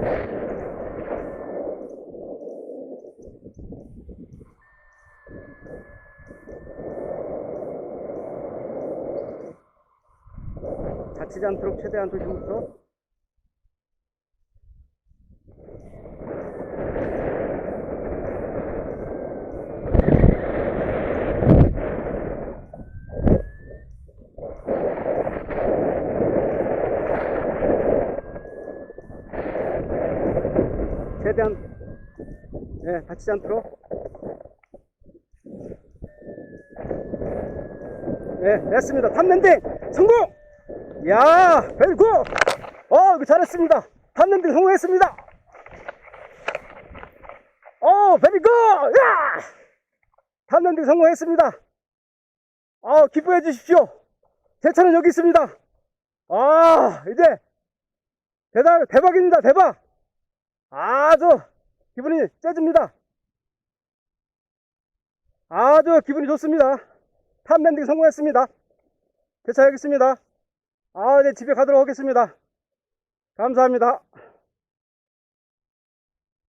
자 치지 않도록 최대한 조심해서 최대한 예, 다치지 않도록 네, 됐습니다. 탐랜딩 성공! 야, 벨고! 어, 이거 잘했습니다. 탐랜딩 성공했습니다. 어, 베리고! 야! 탐랜딩 성공했습니다. 아, 기뻐해 주십시오. 제 차는 여기 있습니다. 아, 이제 대박, 대박입니다. 대박! 아주 기분이 째집니다. 아주 기분이 좋습니다. 탑랜딩 성공했습니다. 대차하겠습니다. 아, 네, 집에 가도록 하겠습니다. 감사합니다.